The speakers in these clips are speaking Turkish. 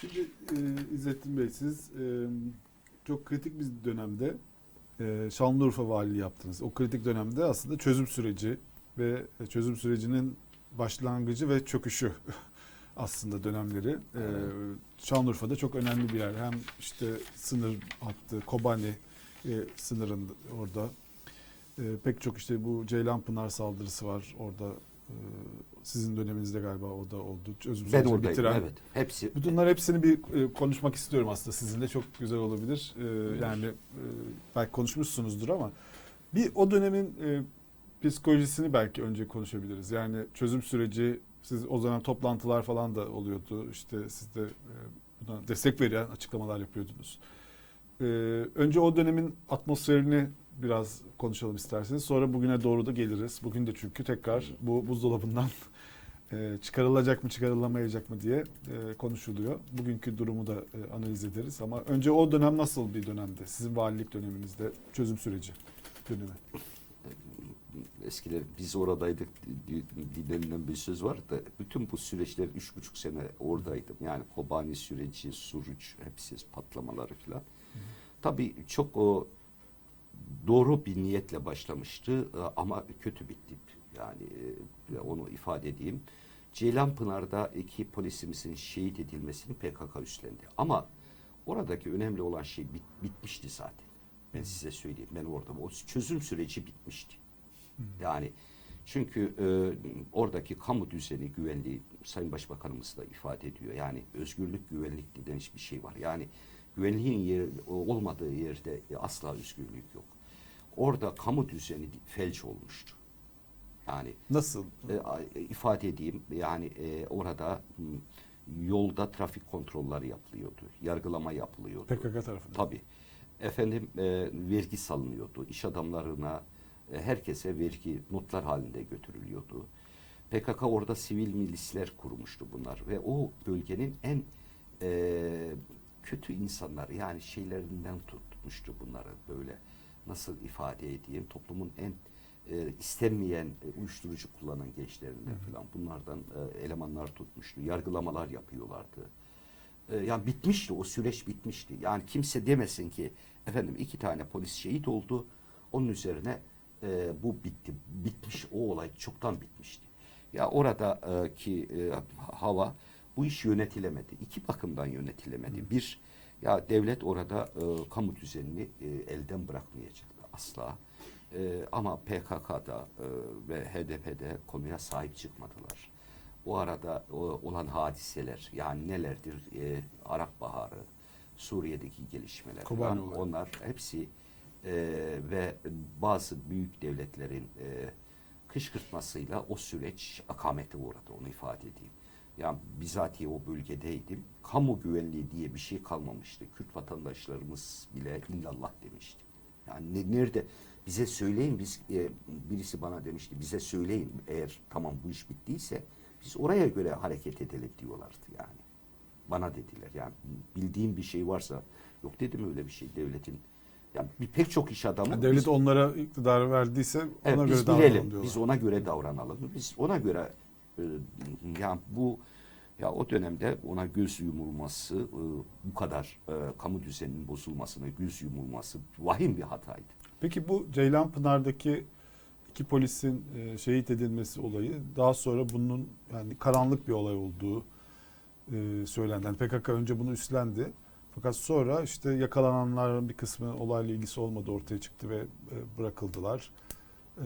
Şimdi e, İzzettin Bey siz e, çok kritik bir dönemde e, Şanlıurfa valiliği yaptınız. O kritik dönemde aslında çözüm süreci ve çözüm sürecinin başlangıcı ve çöküşü aslında dönemleri. E, Şanlıurfa'da çok önemli bir yer. Hem işte sınır hattı, Kobani e, sınırın orada. E, pek çok işte bu Ceylanpınar saldırısı var orada. E, sizin döneminizde galiba o da oldu. Çözüm Ben oradaydım bitiren. evet. Hepsi Bunlar hepsini bir e, konuşmak istiyorum aslında sizinle çok güzel olabilir. E, yani e, belki konuşmuşsunuzdur ama bir o dönemin e, psikolojisini belki önce konuşabiliriz. Yani çözüm süreci siz o zaman toplantılar falan da oluyordu. İşte siz de buna destek veren açıklamalar yapıyordunuz. E, önce o dönemin atmosferini biraz konuşalım isterseniz. Sonra bugüne doğru da geliriz. Bugün de çünkü tekrar bu buzdolabından e, çıkarılacak mı çıkarılamayacak mı diye e, konuşuluyor. Bugünkü durumu da e, analiz ederiz ama önce o dönem nasıl bir dönemdi? Sizin valilik döneminizde çözüm süreci dönemi. eskiler biz oradaydık denilen bir söz var da bütün bu süreçler üç buçuk sene oradaydım. Yani Kobani süreci, Suruç, hepsi patlamaları filan. Tabii çok o doğru bir niyetle başlamıştı e, ama kötü bitti. Yani e, onu ifade edeyim. Ceylanpınar'da iki polisimizin şehit edilmesini PKK üstlendi. Ama oradaki önemli olan şey bit- bitmişti zaten. Ben size söyleyeyim. Ben orada o çözüm süreci bitmişti. Yani çünkü e, oradaki kamu düzeni, güvenliği Sayın Başbakanımız da ifade ediyor. Yani özgürlük, güvenlik denen hiçbir şey var. Yani güvenliğin yer, olmadığı yerde asla özgürlük yok. Orada kamu düzeni felç olmuştu. Yani Nasıl? e, ifade edeyim yani e, orada yolda trafik kontrolleri yapılıyordu. Yargılama yapılıyordu. PKK tarafından. Tabii. Efendim e, vergi salınıyordu. İş adamlarına e, herkese vergi notlar halinde götürülüyordu. PKK orada sivil milisler kurmuştu bunlar ve o bölgenin en e, kötü insanları yani şeylerinden tutmuştu bunları böyle nasıl ifade edeyim toplumun en e, istenmeyen e, uyuşturucu kullanan gençlerinden falan bunlardan e, elemanlar tutmuştu. Yargılamalar yapıyorlardı. E, yani bitmişti o süreç bitmişti. Yani kimse demesin ki efendim iki tane polis şehit oldu. Onun üzerine e, bu bitti. Bitmiş o olay çoktan bitmişti. Ya orada e, ki e, hava bu iş yönetilemedi. İki bakımdan yönetilemedi. Bir ya devlet orada e, kamu düzenini e, elden bırakmayacaktı asla. E, ama PKK'da e, ve HDP'de konuya sahip çıkmadılar. O arada o, olan hadiseler yani nelerdir? E, Arap Baharı, Suriye'deki gelişmeler, falan, onlar hepsi e, ve bazı büyük devletlerin e, kışkırtmasıyla o süreç akamete uğradı onu ifade edeyim. Yani bizatihi o bölgedeydim. Kamu güvenliği diye bir şey kalmamıştı. Kürt vatandaşlarımız bile illallah demişti. Yani ne- nerede bize söyleyin biz e, birisi bana demişti bize söyleyin eğer tamam bu iş bittiyse biz oraya göre hareket edelim diyorlardı yani. Bana dediler yani bildiğim bir şey varsa yok dedim öyle bir şey devletin yani bir pek çok iş adamı Yani devlet biz- onlara iktidarı verdiyse ona Evet, göre biz davranalım bilelim. diyorlar. Biz ona göre davranalım. Biz ona göre e, yani bu ya o dönemde ona göz yumulması e, bu kadar e, kamu düzeninin bozulmasına göz yumulması vahim bir hataydı. Peki bu Ceylanpınar'daki iki polisin e, şehit edilmesi olayı daha sonra bunun yani karanlık bir olay olduğu e, söylendi. Yani PKK önce bunu üstlendi. Fakat sonra işte yakalananların bir kısmı olayla ilgisi olmadı ortaya çıktı ve e, bırakıldılar. E,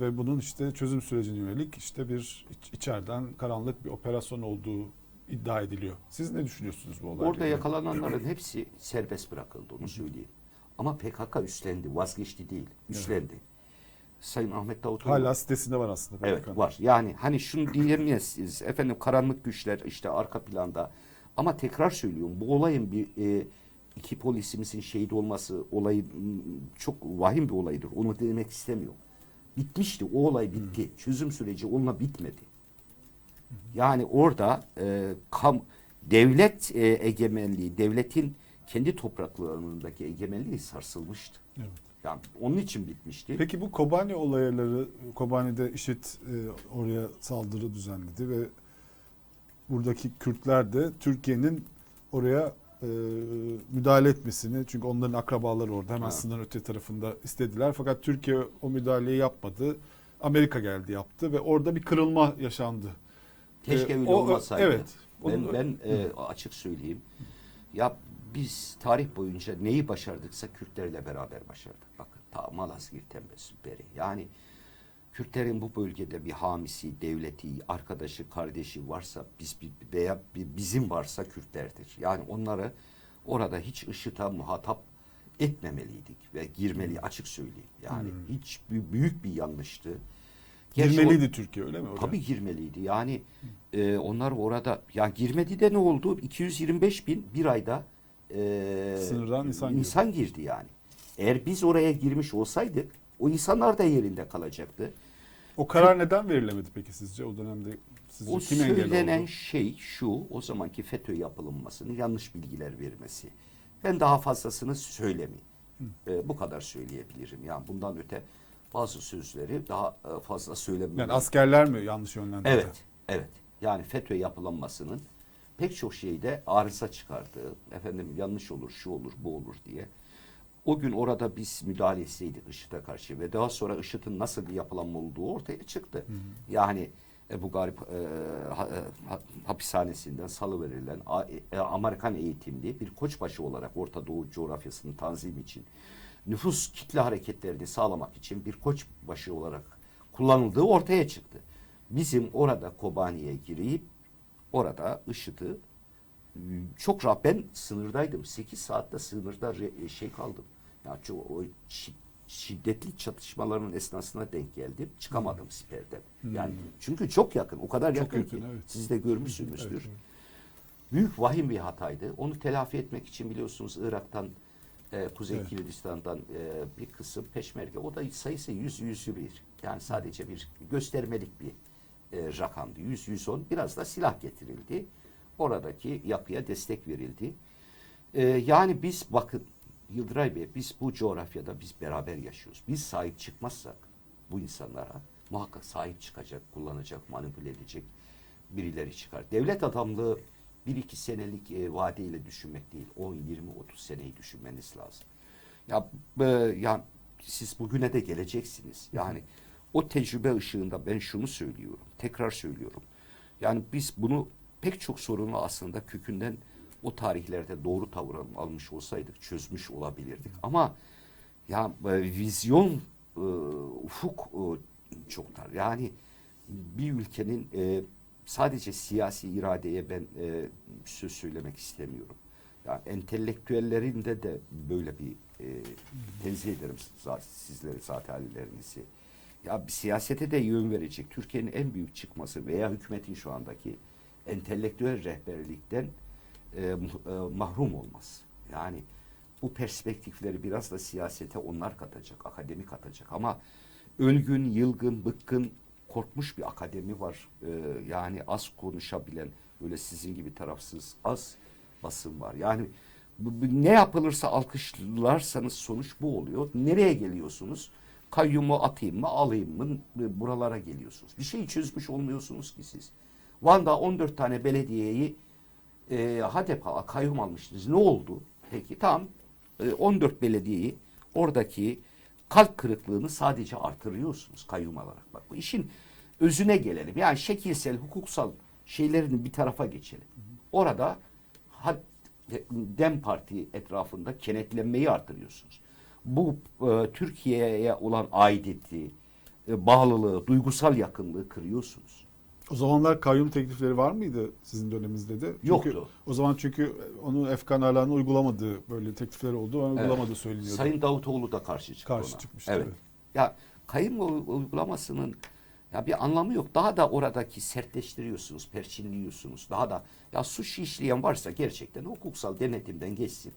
ve bunun işte çözüm sürecine yönelik işte bir iç- içeriden karanlık bir operasyon olduğu iddia ediliyor. Siz ne düşünüyorsunuz bu olayla? Orada yakalananların hepsi serbest bırakıldı onu söyleyeyim. Ama PKK üstlendi, vazgeçti değil, üstlendi. Sayın Ahmet Davutoğlu Hala sitesinde var aslında. Evet var. Yani hani şunu diyemeyiz. Efendim karanlık güçler işte arka planda. Ama tekrar söylüyorum bu olayın bir e, iki polisimizin şehit olması olayı çok vahim bir olaydır. Onu demek istemiyorum. Bitmişti. O olay bitti. Çözüm süreci onunla bitmedi. Yani orada e, kam, devlet e, egemenliği, devletin kendi topraklarındaki egemenliği sarsılmıştı. Evet. Yani onun için bitmişti. Peki bu Kobani olayları, Kobani'de IŞİD e, oraya saldırı düzenledi ve buradaki Kürtler de Türkiye'nin oraya e, müdahale etmesini çünkü onların akrabaları orada hemen Ha. sınırın öte tarafında istediler. Fakat Türkiye o müdahaleyi yapmadı. Amerika geldi yaptı ve orada bir kırılma yaşandı. Keşke Ee, öyle o- olmasaydı. evet. Ben, ben e, açık söyleyeyim. Ya biz tarih boyunca neyi başardıksa Kürtlerle beraber başardık. Bakın ta Malazgirt'ten beri. Yani Kürtlerin bu bölgede bir hamisi, devleti, arkadaşı, kardeşi varsa biz bir veya bizim varsa Kürtlerdir. Yani onları orada hiç IŞİD'e muhatap etmemeliydik ve girmeli açık söyleyeyim. Yani Hmm. hiç bü- büyük bir yanlıştı. Gerçi o- Girmeliydi Türkiye öyle mi? Oraya? Tabii girmeliydi. Yani e, onlar orada ya girmedi de ne oldu? 225 bin bir ayda e, Sınırdan insan girdi. girdi yani. Eğer biz oraya girmiş olsaydık o insanlar da yerinde kalacaktı. O karar neden verilemedi peki sizce o dönemde? Sizce O kim engel söylenen oldu? şey şu, o zamanki FETÖ yapılmasının yanlış bilgiler vermesi. Ben daha fazlasını söylemeyeyim. E, bu kadar söyleyebilirim. Yani bundan öte bazı sözleri daha e, fazla söylemem. Yani askerler mi yanlış yönlendirdi? Evet, evet. Yani FETÖ yapılanmasının pek çok şeyde arıza çıkardığı, efendim yanlış olur, şu olur, bu olur diye. O gün orada biz müdahale etseydik IŞİD'e karşı ve daha sonra IŞİD'in nasıl bir yapılanma olduğu ortaya çıktı. Yani Ebu Garip e, ha- e, ha- hapishanesinden salıverilen A- e, Amerikan eğitimli bir koçbaşı olarak Orta Doğu coğrafyasının tanzim için nüfus kitle hareketlerini sağlamak için bir koçbaşı olarak kullanıldığı ortaya çıktı. Bizim orada Kobani'ye girip orada IŞİD'i e, çok rahat ben sınırdaydım. 8 saatte sınırda re- şey kaldım. Yani çok, o şi- şiddetli çatışmaların esnasına denk geldim. Çıkamadım siperden. Yani çünkü çok yakın. O kadar Hmm. Çok yakın, yakın, ki. evet. Siz de görmüşsünüzdür. Evet, evet. Büyük vahim bir hataydı. Onu telafi etmek için biliyorsunuz Irak'tan e, Kuzey Evet. Kürdistan'dan e, bir kısım peşmerge. O da sayısı 100 101. Yani sadece bir göstermelik bir e, rakamdı. 100 110 biraz da silah getirildi. Oradaki yapıya destek verildi. E, yani biz bakın Yıldıray Bey biz bu coğrafyada biz beraber yaşıyoruz. Biz sahip çıkmazsak bu insanlara muhakkak sahip çıkacak, kullanacak, manipüle edecek birileri çıkar. Devlet adamlığı bir iki senelik e, vadeyle düşünmek değil. 10, 20, 30 seneyi düşünmeniz lazım. Ya, e, ya siz bugüne de geleceksiniz. Yani o tecrübe ışığında ben şunu söylüyorum. Tekrar söylüyorum. Yani biz bunu pek çok sorunu aslında kökünden o tarihlerde doğru tavır al- almış olsaydık çözmüş olabilirdik. Ama ya e, vizyon e, ufuk e, çok dar. Yani bir ülkenin e, sadece siyasi iradeye ben e, söz söylemek istemiyorum. Ya entelektüellerin de de böyle bir e, tenzih ederim sizleri zaten hallerinizi. Ya siyasete de yön verecek. Türkiye'nin en büyük çıkması veya hükümetin şu andaki entelektüel rehberlikten e, e, mahrum olmaz. Yani bu perspektifleri biraz da siyasete onlar katacak, akademi katacak. Ama ölgün, yılgın, bıkkın, korkmuş bir akademi var. E, yani az konuşabilen, böyle sizin gibi tarafsız az basın var. Yani ne yapılırsa alkışlarsanız sonuç bu oluyor. Nereye geliyorsunuz? Kayyumu atayım mı, alayım mı? Buralara geliyorsunuz. Bir şeyi çözmüş olmuyorsunuz ki siz. Van'da 14 tane belediyeyi e, HADEP al- kayyum almıştınız. Ne oldu? Peki tamam. E, 14 belediyeyi oradaki kalp kırıklığını sadece artırıyorsunuz kayyum alarak. Bak bu işin özüne gelelim. Yani şekilsel, hukuksal şeylerini bir tarafa geçelim. Orada Dem Parti etrafında kenetlenmeyi artırıyorsunuz. Bu e, Türkiye'ye olan aidiyeti, e, bağlılığı, duygusal yakınlığı kırıyorsunuz. O zamanlar kayyum teklifleri var mıydı sizin döneminizde de? Çünkü Yoktu. O zaman çünkü onu Efkan Ala'nın uygulamadığı böyle teklifler oldu. Onu Evet. uygulamadığı söyleniyordu. Sayın Davutoğlu da karşı çıktı Karşı ona. çıkmıştı, Evet. evet. Ya kayyum uygulamasının ya bir anlamı yok. Daha da oradaki sertleştiriyorsunuz, perçinliyorsunuz. Daha da ya suç işleyen varsa gerçekten hukuksal denetimden geçsin.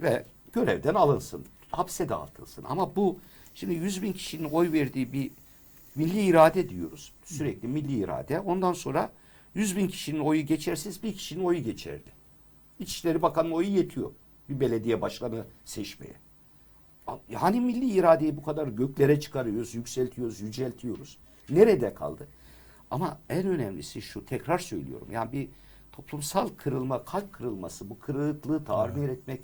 Ve görevden alınsın. Hapse dağıtılsın. Ama bu şimdi 100 bin kişinin oy verdiği bir milli irade diyoruz. Sürekli milli irade. Ondan sonra 100 bin kişinin oyu geçersiz bir kişinin oyu geçerli. İçişleri Bakanı'nın oyu yetiyor. Bir belediye başkanı seçmeye. Yani milli iradeyi bu kadar göklere çıkarıyoruz, yükseltiyoruz, yüceltiyoruz. Nerede kaldı? Ama en önemlisi şu, tekrar söylüyorum. Yani bir toplumsal kırılma, kalp kırılması, bu kırıklığı tamir etmek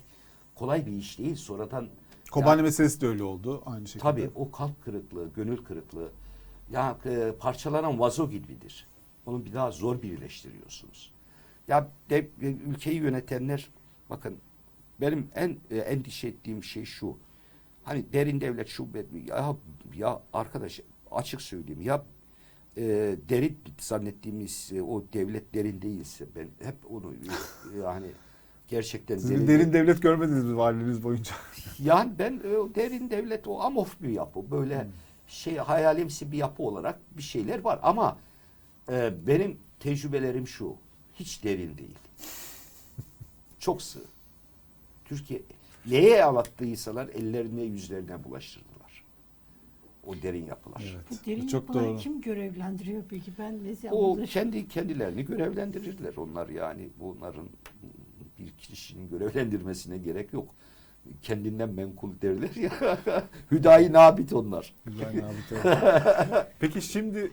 kolay bir iş değil. Sonradan Kobani Ya- meselesi de öyle oldu aynı şekilde. Tabii o kalp kırıklığı, gönül kırıklığı ya e, parçalanan vazo gibidir. Onu bir daha zor birleştiriyorsunuz. Ya de, e, ülkeyi yönetenler bakın benim en e, endişe ettiğim şey şu. Hani derin devlet şube ya ya arkadaş açık söyleyeyim ya e, derin zannettiğimiz e, o devlet derin değilse ben hep onu e, yani gerçekten Siz bir derin devlet görmediniz mi valiliğiniz boyunca? yani ben e, o derin devlet o amorf bir yapı. Böyle şey hayalimsi bir yapı olarak bir şeyler var ama e, benim tecrübelerim şu. Hiç derin değil. Çok sığ. Türkiye neye alattıysalar ellerine yüzlerine bulaştırdılar. O derin yapılar. Evet. Bu derin Bu çok doğru. kim görevlendiriyor peki? Ben ne O kendi kendilerini görevlendirirler onlar yani bunların bir kişinin görevlendirmesine gerek yok. Kendinden menkul derler ya. Hüdayi nabit onlar. Abi, tabii. Peki şimdi